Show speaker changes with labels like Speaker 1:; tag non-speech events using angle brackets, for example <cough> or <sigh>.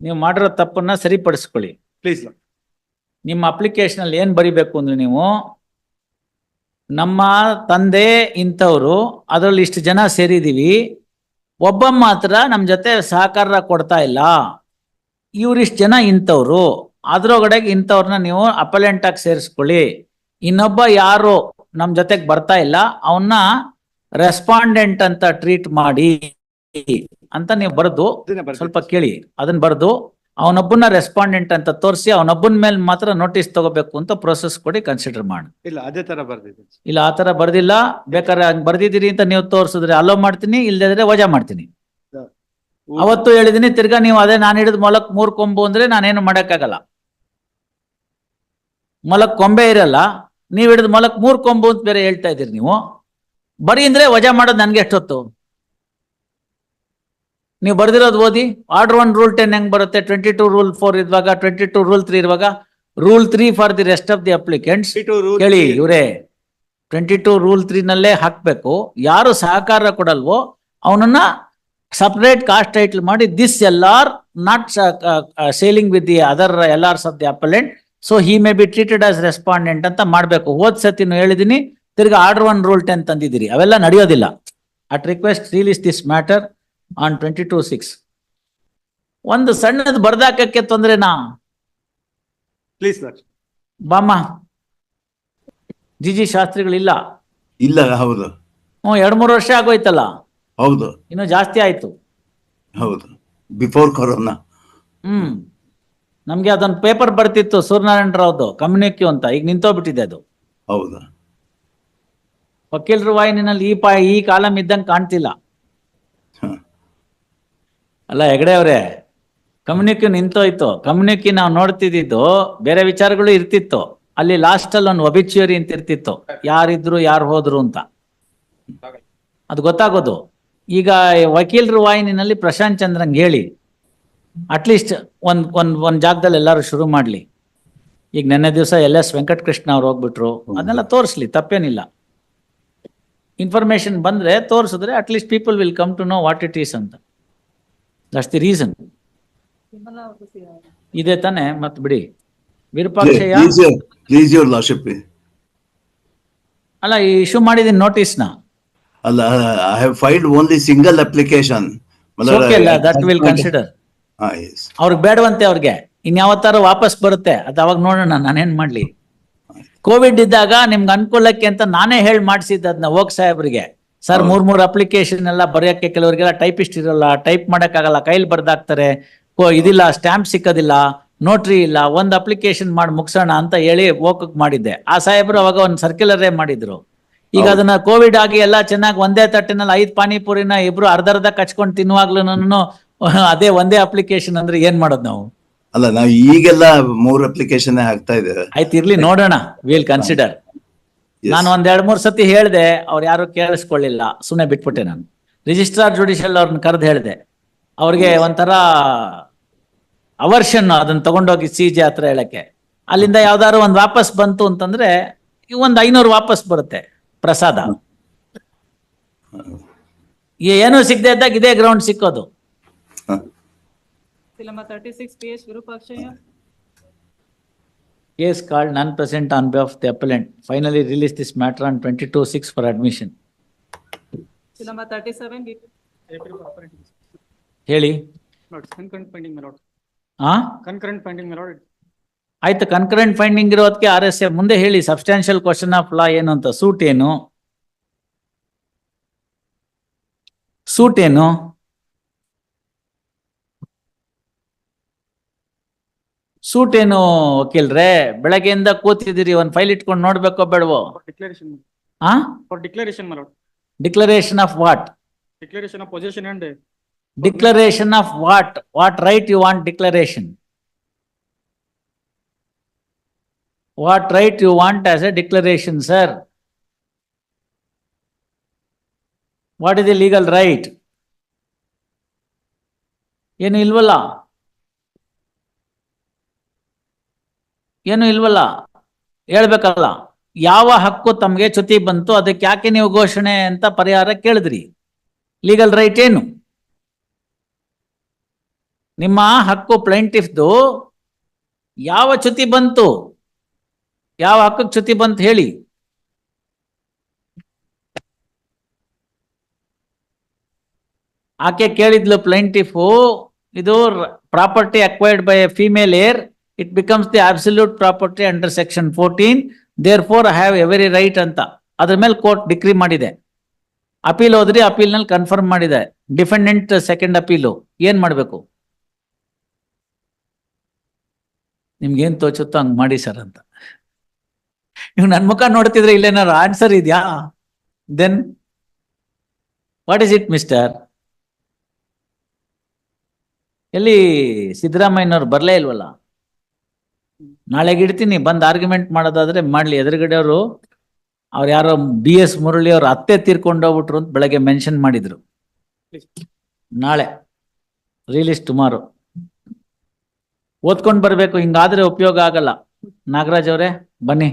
Speaker 1: ನೀವು ಮಾಡಿರೋ ತಪ್ಪನ್ನ ಸರಿಪಡಿಸ್ಕೊಳ್ಳಿ.
Speaker 2: ಪ್ಲೀಸ್
Speaker 1: ನಿಮ್ಮ ಅಪ್ಲಿಕೇಶನ್ ಅಲ್ಲಿ ಏನ್ ಬರಿಬೇಕು ಅಂದ್ರೆ ನೀವು ನಮ್ಮ ತಂದೆ ಇಂಥವ್ರು ಅದರಲ್ಲಿ ಇಷ್ಟು ಜನ ಸೇರಿದೀವಿ ಒಬ್ಬ ಮಾತ್ರ ನಮ್ಮ ಜೊತೆ ಸಹಕಾರ ಕೊಡ್ತಾ ಇಲ್ಲ. ಇವ್ರಿಷ್ಟು ಜನ ಇಂಥವ್ರು ಅದ್ರೊಳಗಡೆಗೆ ಇಂಥವ್ರನ್ನ ನೀವು ಅಪಲೆಂಟ್ ಆಗಿ ಸೇರಿಸ್ಕೊಳ್ಳಿ. ಇನ್ನೊಬ್ಬ ಯಾರು ನಮ್ಮ ಜೊತೆಗೆ ಬರ್ತಾ ಇಲ್ಲ ಅವನ್ನ ರೆಸ್ಪಾಂಡೆಂಟ್ ಅಂತ ಟ್ರೀಟ್ ಮಾಡಿ. ಅಂತ ನೀವು ಬರೆದು ಸ್ವಲ್ಪ ಕೇಳಿ. ಅದನ್ನ ಬರೆದು ಅವನೊಬ್ಬನ ರೆಸ್ಪಾಂಡೆಂಟ್ ಅಂತ ತೋರಿಸಿ ಅವನೊಬ್ಬನ ಮೇಲೆ ಮಾತ್ರ ನೋಟಿಸ್ ತಗೋಬೇಕು ಅಂತ ಪ್ರೊಸೆಸ್ ಕೊಡಿ ಕನ್ಸಿಡರ್ ಮಾಡಿ.
Speaker 2: ಇಲ್ಲ ಅದೇ ತರ
Speaker 1: ಇಲ್ಲ ಆ ತರ ಬರ್ದಿಲ್ಲ. ಬೇಕಾದ್ರೆ ಹಂಗ್ ಬರ್ದಿದ್ದೀರಿ ಅಂತ ನೀವು ತೋರಿಸಿದ್ರೆ ಅಲೋ ಮಾಡ್ತೀನಿ ಇಲ್ದಿದ್ರೆ ವಜಾ ಮಾಡ್ತೀನಿ. ಅವತ್ತು ಹೇಳಿದೀನಿ ತಿರ್ಗಾ ನೀವು ಅದೇ ನಾನು ಹಿಡಿದು ಮೊಲಕ್ ಮೂರ್ ಕೊಂಬು ಅಂದ್ರೆ ನಾನೇನು ಮಾಡಕ್ಕಾಗಲ್ಲ. ಮೊಲಕ್ ಕೊಂಬೆ ಇರಲ್ಲ ನೀವ್ ಹಿಡಿದು ಮೊಲಕ್ ಮೂರ್ ಕೊಂಬು ಅಂತ ಬೇರೆ ಹೇಳ್ತಾ ಇದೀರಿ ನೀವು. ಬರೀ ಅಂದ್ರೆ ವಜಾ ಮಾಡೋದು ನನ್ಗೆ ಎಷ್ಟೊತ್ತು? ನೀವು ಬರ್ದಿರೋದು ಓದಿ ಆರ್ಡರ್ ಒನ್ ರೂಲ್ ಟೆನ್ ಹೆಂಗ್ ಬರುತ್ತೆ? ಟ್ವೆಂಟಿ ಟೂ ರೂಲ್ ಫೋರ್ ಇರುವಾಗ ಟ್ವೆಂಟಿ ಟೂ ರೂಲ್ ತ್ರೀ ಇರುವಾಗ rule three for the rest of the applicants ಕೇಳಿ ಇವರೇ. ಟ್ವೆಂಟಿ ಟೂ ರೂಲ್ ತ್ರೀ ನಲ್ಲೇ ಹಾಕ್ಬೇಕು. ಯಾರು ಸಹಕಾರ ಕೊಡಲ್ವೋ ಅವನನ್ನ ಸಪರೇಟ್ ಕಾಸ್ಟ್ ಟೈಟ್ಲ್ ಮಾಡಿ this L R not sailing with the other L Rs of the appellant so he may be treated as respondent ಅಂತ ಮಾಡಬೇಕು. ಹೋದ್ ಸತಿನೂ ಹೇಳಿದೀನಿ ತಿರ್ಗಿ ಆರ್ಡರ್ ಒನ್ ರೂಲ್ ಟೆನ್ ತಂದಿದ್ದೀರಿ. ಅವೆಲ್ಲ ನಡೆಯೋದಿಲ್ಲ. At request release this matter on twenty two six ಒಂದು ಸಣ್ಣದ ಬರ್ದಾಕಕ್ಕೆ ತೊಂದ್ರೆನಾ?
Speaker 2: ಪ್ಲೀಸ್ ಸರ್
Speaker 1: ಬಾಮ್ಮ ಜಿ ಜಿ ಶಾಸ್ತ್ರಿಗಳಿಲ್ಲ.
Speaker 3: ಇಲ್ಲ ಹೌದು.
Speaker 1: ಹ್ಞೂ ಎರಡ್ ಮೂರು ವರ್ಷ ಆಗೋಯ್ತಲ್ಲ?
Speaker 3: ಹೌದು.
Speaker 1: ಇನ್ನು ಜಾಸ್ತಿ ಆಯ್ತು.
Speaker 3: ಹೌದು. ಬಿಫೋರ್ ಕೊರೋನಾ
Speaker 1: ಹ್ಮ್ ನಮ್ಗೆ ಅದೊಂದು ಪೇಪರ್ ಬರ್ತಿತ್ತು ಸೂರ್ಯನಾರಾಯಣ ರಾವ್ದು ಕಮ್ಯುನಿಕ್ಯೂ ಅಂತ. ಈಗ ನಿಂತೋಗ್ಬಿಟ್ಟಿದೆ ಅದು.
Speaker 3: ಹೌದು.
Speaker 1: ವಕೀಲರು ವಾಹಿನಿನಲ್ಲಿ ಈ ಪಾ ಈ ಕಾಲಂ ಇದ್ದಂಗೆ ಕಾಣ್ತಿಲ್ಲ. ಅಲ್ಲ, ಹೆಗಡೆ ಅವರೇ, ಕಮ್ಯುನಿಕಿ ನಿಂತೋಯ್ತು. ಕಮ್ಯುನಿಕಿ ನಾವು ನೋಡ್ತಿದ್ದು ಬೇರೆ ವಿಚಾರಗಳು ಇರ್ತಿತ್ತು. ಅಲ್ಲಿ ಲಾಸ್ಟ್ ಅಲ್ಲಿ ಒಂದು ಒಬಿಚ್ಯೂರಿ ಅಂತ ಇರ್ತಿತ್ತು. ಯಾರಿದ್ರು, ಯಾರು ಹೋದ್ರು ಅಂತ. ಅದು ಗೊತ್ತಾಗೋದು. ಈಗ ವಕೀಲರ ವಾಹಿನಿನಲ್ಲಿ ಪ್ರಶಾಂತ್ ಚಂದ್ರಂಗ್ ಹೇಳಿ ಅಟ್ಲೀಸ್ಟ್ ಒಂದ್ ಒಂದ್ ಒಂದ್ ಜಾಗದಲ್ಲಿ ಎಲ್ಲರೂ ಶುರು ಮಾಡ್ಲಿ. ಈಗ ನೆನ್ನೆ ದಿವಸ ಎಲ್ ಎಸ್ ವೆಂಕಟಕೃಷ್ಣ ಅವ್ರು ಹೋಗ್ಬಿಟ್ರು. ಅದನ್ನೆಲ್ಲ ತೋರಿಸ್ಲಿ, ತಪ್ಪೇನಿಲ್ಲ. ಇನ್ಫಾರ್ಮೇಶನ್ ಬಂದ್ರೆ ತೋರಿಸಿದ್ರೆ at least people will come to know what it is ಅಂತ. ದಟ್ಸ್ ದಿ ರೀಸನ್ ಇದೆ ತಾನೆ ಮತ್ ಬಿಡಿ. ವಿರೂಪಾಕ್ಷಯ್ಯ?
Speaker 3: ಪ್ಲೀಸ್ ಯುವರ್ ಲಾರ್ಡ್ಶಿಪ್
Speaker 1: ಅಲ್ಲ ಈ ಇಶ್ಯೂ ಮಾಡಿದೀನಿ ನಾ
Speaker 3: ಅಲ್ಲ I have filed only single application
Speaker 1: that will consider ಅವ್ರಿಗೆ ಬೇಡವಂತೆ ಅವ್ರಿಗೆ. ಇನ್ಯಾವತ್ತಾರ ವಾಪಸ್ ಬರುತ್ತೆ. ಅದು ಅವಾಗ ನೋಡೋಣ ನಾನೇನ್ ಮಾಡ್ಲಿ. ಕೋವಿಡ್ ಇದ್ದಾಗ ನಿಮ್ಗೆ ಅನುಕೂಲಕ್ಕೆ ಅಂತ ನಾನೇ ಹೇಳಿ ಮಾಡಿಸಿದ್ದ ಅದನ್ನ ಹೋಗ್ ಸಾಹೇಬ್ರಿಗೆ. ಸರ್ ಮೂರ್ ಮೂರ್ ಅಪ್ಲಿಕೇಶನ್ ಎಲ್ಲ ಬರೆಯಕ್ಕೆ ಕೆಲವರಿಗೆಲ್ಲ ಟೈಪಿಸ್ಟ್ ಇರಲ್ಲ ಟೈಪ್ ಮಾಡಕ್ಕಾಗಲ್ಲ ಕೈಲಿ ಬರ್ದಾಕ್ತಾರೆ. ಇದಿಲ್ಲ ಸ್ಟ್ಯಾಂಪ್ ಸಿಕ್ಕೋದಿಲ್ಲ ನೋಟ್ರಿ ಇಲ್ಲ ಒಂದ್ ಅಪ್ಲಿಕೇಶನ್ ಮಾಡಿ ಮುಗಿಸೋಣ ಅಂತ ಹೇಳಿ ಹೋಗಕ್ ಮಾಡಿದ್ದೆ. ಆ ಸಾಹೇಬ್ರು ಅವಾಗ ಒಂದ್ ಸರ್ಕ್ಯುಲರೇ ಮಾಡಿದ್ರು. ಈಗ ಅದನ್ನ ಕೋವಿಡ್ ಆಗಿ ಎಲ್ಲ ಚೆನ್ನಾಗಿ ಒಂದೇ ತಟ್ಟಿನಲ್ಲಿ ಐದ್ ಪಾನಿಪುರಿನ ಇಬ್ರು ಅರ್ಧ ಅರ್ಧ ಕಚ್ಕೊಂಡ್ ತಿನ್ನುವಾಗ್ಲೂ <laughs> ಅದೇ ಒಂದೇ ಅಪ್ಲಿಕೇಶನ್ ಅಂದ್ರೆ ಏನ್ ಮಾಡೋದು ನಾವು?
Speaker 3: ಅಲ್ಲ ನಾವು ಈಗೆಲ್ಲ ಮೂರ್ ಅಪ್ಲಿಕೇಶನ್ ಹಾಕ್ತಾ ಇದ್ದೇವೆ.
Speaker 1: ಆಯ್ತು ಇರ್ಲಿ ನೋಡೋಣ. Will consider. ನಾನು ಒಂದ್ ಎರಡ್ ಮೂರ್ ಸತಿ ಹೇಳ್ದೆ ಅವ್ರು ಯಾರು ಕೇಳಿಸ್ಕೊಳ್ಳಿಲ್ಲ. ಸುಮ್ಮನೆ ಬಿಟ್ಬಿಟ್ಟೆ ನಾನು. ರಿಜಿಸ್ಟ್ರಾರ್ ಜುಡಿಷಿಯಲ್ ಅವ್ರನ್ನ ಕರೆದು ಹೇಳ್ದೆ. ಅವ್ರಿಗೆ ಒಂಥರ ಅವರ್ಷನ್ ಅದನ್ನ ತಗೊಂಡೋಗಿ ಸಿ ಜಿ ಹತ್ರ ಹೇಳಕ್ಕೆ. ಅಲ್ಲಿಂದ ಯಾವ್ದಾದ್ರು ಒಂದ್ ವಾಪಸ್ ಬಂತು ಅಂತಂದ್ರೆ ಈ ಒಂದ್ ಐನೂರು ವಾಪಸ್ ಬರುತ್ತೆ ಪ್ರಸಾದ. ಈ ಏನೂ ಸಿಗದೆ ಇದ್ದಾಗ ಇದೇ ಗ್ರೌಂಡ್ ಸಿಕ್ಕೋದು. Case called non-present on behalf of the appellant. Finally release this matter on twenty-two six for admission.
Speaker 4: Dilemma thirty-seven D.
Speaker 1: ಹೇಳಿ
Speaker 5: Concurrent ಫೈಂಡಿಂಗ್ lord.
Speaker 1: ಆ
Speaker 5: Concurrent finding. my lord.
Speaker 1: ಆಯ್ತು ಕನ್ಕರೆಂಟ್ ಫೈಂಡಿಂಗ್ ಇರೋದಕ್ಕೆ ಆರ್ ಎಸ್ ಎ ಮುಂದೆ ಹೇಳಿ substantial question of law ಏನು ಅಂತ suit ಏನು suit ಏನು ಸೂಟ್ ಏನು ವಕೀಲ್ರೆ? ಬೆಳಗ್ಗೆಯಿಂದ ಕೂತಿದ್ದೀರಿ ಒಂದ್ ಫೈಲ್ ಇಟ್ಕೊಂಡು ನೋಡ್ಬೇಕೋ ಬೇಡವೋ?
Speaker 5: Declaration
Speaker 1: declaration of what
Speaker 5: declaration of position and
Speaker 1: declaration of what what right you want declaration what right you want as a declaration sir what is a legal right ಏನು ಇಲ್ವಲ್ಲ? ಏನು ಇಲ್ವಲ್ಲ? ಹೇಳ್ಬೇಕಲ್ಲ. ಯಾವ ಹಕ್ಕು ತಮ್ಗೆ ಚ್ಯುತಿ ಬಂತು ಅದಕ್ಕೆ ಯಾಕೆ ನೀವು ಘೋಷಣೆ ಅಂತ ಪರಿಹಾರ ಕೇಳಿದ್ರಿ? ಲೀಗಲ್ ರೈಟ್ ಏನು? ನಿಮ್ಮ ಹಕ್ಕು ಪ್ಲೇಂಟಿಫ್ದು ಯಾವ ಚ್ಯುತಿ ಬಂತು? ಯಾವ ಹಕ್ಕಕ್ಕೆ ಚ್ಯುತಿ ಬಂತು ಹೇಳಿ? ಆಕೆ ಕೇಳಿದ್ಲು ಪ್ಲೇಂಟಿಫು ಇದು property acquired by a female heir it becomes the absolute property under section fourteen therefore I have every right ಅಂತ. ಅದ್ರ ಮೇಲೆ ಕೋರ್ಟ್ ಡಿಕ್ರಿ ಮಾಡಿದೆ. ಅಪೀಲ್ ಹೋದ್ರಿ ಅಪೀಲ್ನಲ್ಲಿ ಕನ್ಫರ್ಮ್ ಮಾಡಿದೆ. ಡಿಫೆಂಡೆಂಟ್ ಸೆಕೆಂಡ್ ಅಪೀಲು ಏನ್ ಮಾಡ್ಬೇಕು? ನಿಮ್ಗೆ ಏನ್ ತೋಚುತ್ತೋ ಹಂಗ್ ಮಾಡಿ ಸರ್ ಅಂತ. ನೀವು ನನ್ ಮುಖ ನೋಡ್ತಿದ್ರೆ ಇಲ್ಲೇನಾರು ಆನ್ಸರ್ ಇದೆಯಾ? Then what is it mister ಎಲ್ಲಿ ಸಿದ್ದರಾಮಯ್ಯನವ್ರು ಬರ್ಲೇ ಇಲ್ವಲ್ಲ? ನಾಳೆಗೆ ಇಡ್ತೀನಿ, ಬಂದು ಆರ್ಗ್ಯುಮೆಂಟ್ ಮಾಡೋದಾದ್ರೆ ಮಾಡ್ಲಿ. ಎದುರುಗಡೆಯವರು, ಅವ್ರು ಯಾರೋ ಬಿ ಎಸ್ ಮುರಳಿ ಅವ್ರ ಅತ್ತೆ ತೀರ್ಕೊಂಡೋಗ್ಬಿಟ್ರು ಅಂತ ಬೆಳಗ್ಗೆ ಮೆನ್ಷನ್ ಮಾಡಿದ್ರು. ನಾಳೆ ರಿಲೀಸ್ ಟುಮಾರೋ ಓದ್ಕೊಂಡು ಬರಬೇಕು, ಹಿಂಗಾದ್ರೆ ಉಪಯೋಗ ಆಗಲ್ಲ. ನಾಗರಾಜ್ ಅವರೇ, ಬನ್ನಿ.